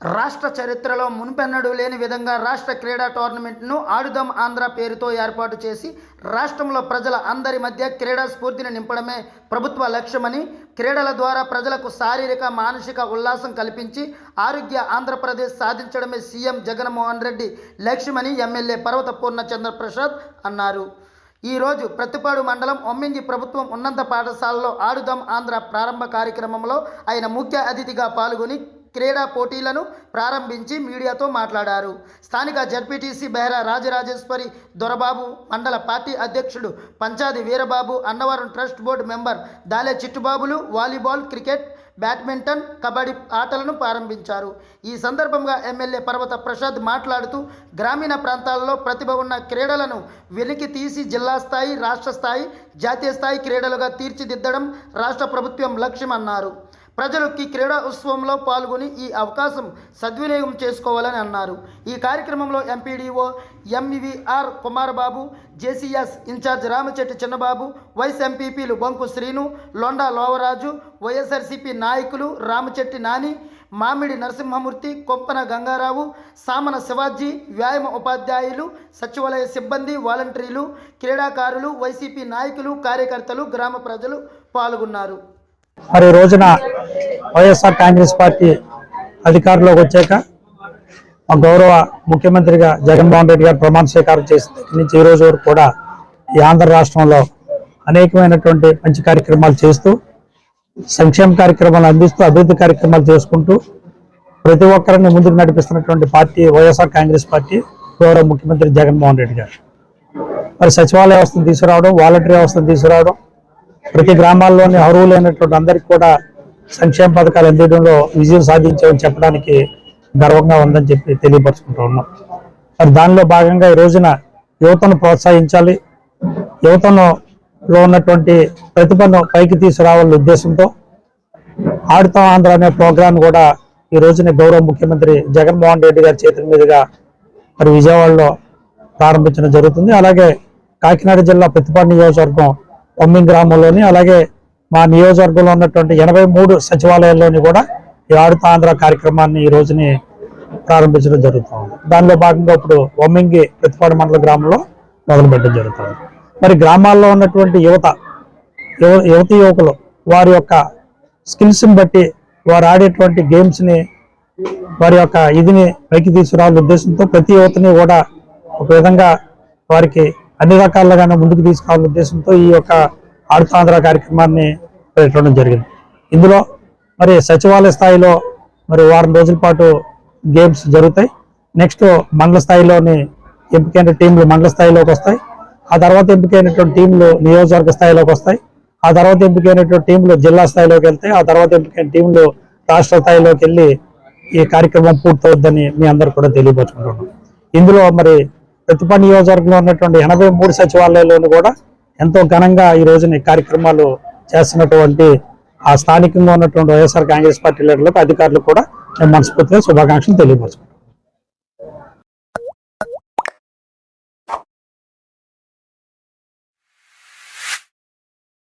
రాష్ట్ర చరిత్రలో మునుపెన్నడూ లేని విధంగా రాష్ట్ర క్రీడా టోర్నమెంట్ను ఆడుదాం ఆంధ్ర పేరుతో ఏర్పాటు చేసి రాష్ట్రంలో ప్రజల అందరి మధ్య క్రీడా స్ఫూర్తిని నింపడమే ప్రభుత్వ లక్ష్యమని క్రీడల ద్వారా ప్రజలకు శారీరక మానసిక ఉల్లాసం కల్పించి ఆరోగ్య ఆంధ్రప్రదేశ్ సాధించడమే సీఎం జగన్మోహన్ రెడ్డి లక్ష్యమని ఎమ్మెల్యే పర్వత పూర్ణ చంద్రప్రసాద్ అన్నారు ఈరోజు ప్రతిపాడు మండలం ఒమ్మింగి ప్రభుత్వం ఉన్నత పాఠశాలలో ఆడుదాం ఆంధ్ర ప్రారంభ కార్యక్రమంలో ఆయన ముఖ్య అతిథిగా పాల్గొని క్రీడా పోటీలను ప్రారంభించి మీడియాతో మాట్లాడారు. స్థానిక జడ్పీటీసీ బెహరా రాజరాజేశ్వరి దొరబాబు మండల పార్టీ అధ్యక్షుడు Panchadi Veerababu Annavaram trust board member Dale చిట్టుబాబులు volleyball cricket badminton kabaddi ఆటలను ప్రారంభించారు. ఈ సందర్భంగా ఎమ్మెల్యే పర్వత ప్రసాద్ మాట్లాడుతూ గ్రామీణ ప్రాంతాల్లో ప్రతిభ ఉన్న క్రీడలను వెలికి తీసి జిల్లా స్థాయి రాష్ట్ర స్థాయి జాతీయ స్థాయి క్రీడలుగా తీర్చిదిద్దడం రాష్ట్ర ప్రభుత్వం లక్ష్యమన్నారు. ప్రజలకి క్రీడా ఉత్సవంలో పాల్గొని ఈ అవకాశం సద్వినియోగం చేసుకోవాలని అన్నారు. ఈ కార్యక్రమంలో MPDO MVR Kumarababu JCS incharge Ramachetti Chinnababu vice ఎంపీపీలు బొంకు శ్రీను లొండా లోవరాజు వైఎస్ఆర్సీపీ నాయకులు రామచెట్టి నాని మామిడి నరసింహమూర్తి కొప్పన గంగారావు సామన శివాజీ వ్యాయామ ఉపాధ్యాయులు సచివాలయ సిబ్బంది వాలంటీర్లు క్రీడాకారులు వైసీపీ నాయకులు కార్యకర్తలు గ్రామ ప్రజలు పాల్గొన్నారు. మరి రోజున వైఎస్ఆర్ కాంగ్రెస్ పార్టీ అధికారంలోకి వచ్చాక మా గౌరవ ముఖ్యమంత్రిగా జగన్మోహన్ రెడ్డి గారు ప్రమాణ స్వీకారం చేసిన దగ్గర నుంచి ఈ రోజు వరకు కూడా ఈ ఆంధ్ర రాష్ట్రంలో అనేకమైనటువంటి మంచి కార్యక్రమాలు చేస్తూ సంక్షేమ కార్యక్రమాలు అందిస్తూ అభివృద్ధి కార్యక్రమాలు చేసుకుంటూ ప్రతి ఒక్కరిని ముందుకు నడిపిస్తున్నటువంటి పార్టీ వైఎస్ఆర్ కాంగ్రెస్ పార్టీ గౌరవ ముఖ్యమంత్రి జగన్మోహన్ రెడ్డి గారు. మరి సచివాలయ వ్యవస్థను తీసుకురావడం వాలంటరీ వ్యవస్థను తీసుకురావడం ప్రతి గ్రామాల్లోని అర్హులైనటువంటి అందరికీ కూడా సంక్షేమ పథకాలు అందించడంలో విజయం సాధించామని చెప్పడానికి గర్వంగా ఉందని చెప్పి తెలియపరుచుకుంటూ ఉన్నాం. మరి దానిలో భాగంగా ఈ రోజున యువతను ప్రోత్సహించాలి. యువతను లో ఉన్నటువంటి ప్రతిభను పైకి తీసుకురావాలనే ఉద్దేశంతో ఆడుతాం ఆంధ్ర అనే ప్రోగ్రాం కూడా ఈ రోజున గౌరవ ముఖ్యమంత్రి జగన్మోహన్ రెడ్డి గారి చేతుల మీదుగా మరి విజయవాడలో ప్రారంభించడం జరుగుతుంది. అలాగే కాకినాడ జిల్లా ప్రతిపాడు నియోజకవర్గం కొమ్మింగ్ గ్రామంలోని అలాగే మా నియోజకవర్గంలో ఉన్నటువంటి ఎనభై మూడు సచివాలయాల్లోని కూడా ఈ ఆడుతా ఆంధ్ర కార్యక్రమాన్ని ఈ రోజుని ప్రారంభించడం జరుగుతుంది. దానిలో భాగంగా ఇప్పుడు ఒమ్మింగి ప్రతిపాడు మండల గ్రామంలో మొదలుపెట్టడం జరుగుతుంది. మరి గ్రామాల్లో ఉన్నటువంటి యువత యువ యువతి యువకులు వారి యొక్క స్కిల్స్ని బట్టి వారు ఆడేటువంటి గేమ్స్ని వారి యొక్క ఇదిని పైకి తీసుకురావాలనే ఉద్దేశంతో ప్రతి యువతని కూడా ఒక విధంగా వారికి అన్ని రకాలుగానే ముందుకు తీసుకోవాలనే ఉద్దేశంతో ఈ యొక్క ఆడుతాంధ్ర కార్యక్రమాన్ని పెట్టడం జరిగింది. ఇందులో మరి సచివాలయ స్థాయిలో మరి వారం రోజుల పాటు గేమ్స్ జరుగుతాయి. నెక్స్ట్ మండల స్థాయిలోని ఎంపికైన టీంలు మండల స్థాయిలోకి వస్తాయి. ఆ తర్వాత ఎంపికైనటువంటి టీంలు నియోజకవర్గ స్థాయిలోకి వస్తాయి. ఆ తర్వాత ఎంపికైనటువంటి టీంలు జిల్లా స్థాయిలోకి వెళ్తాయి. ఆ తర్వాత ఎంపికైన టీంలు రాష్ట్ర స్థాయిలోకి వెళ్ళి ఈ కార్యక్రమం పూర్తవుద్దని మీ అందరు కూడా తెలియపరుచుకుంటున్నాం. ఇందులో మరి ప్రతిభ నియోజకవర్గంలో ఉన్నటువంటి ఎనభై మూడు సచివాలయాల్లోనూ కూడా ఎంతో ఘనంగా ఈ రోజున కార్యక్రమాలు చేస్తున్నటువంటి ఆ స్థానికంగా ఉన్నటువంటి వైఎస్ఆర్ కాంగ్రెస్ పార్టీ లీడర్లకు అధికారులు కూడా మనస్ఫూర్తిగా శుభాకాంక్షలు తెలియపరుచుకుంటాను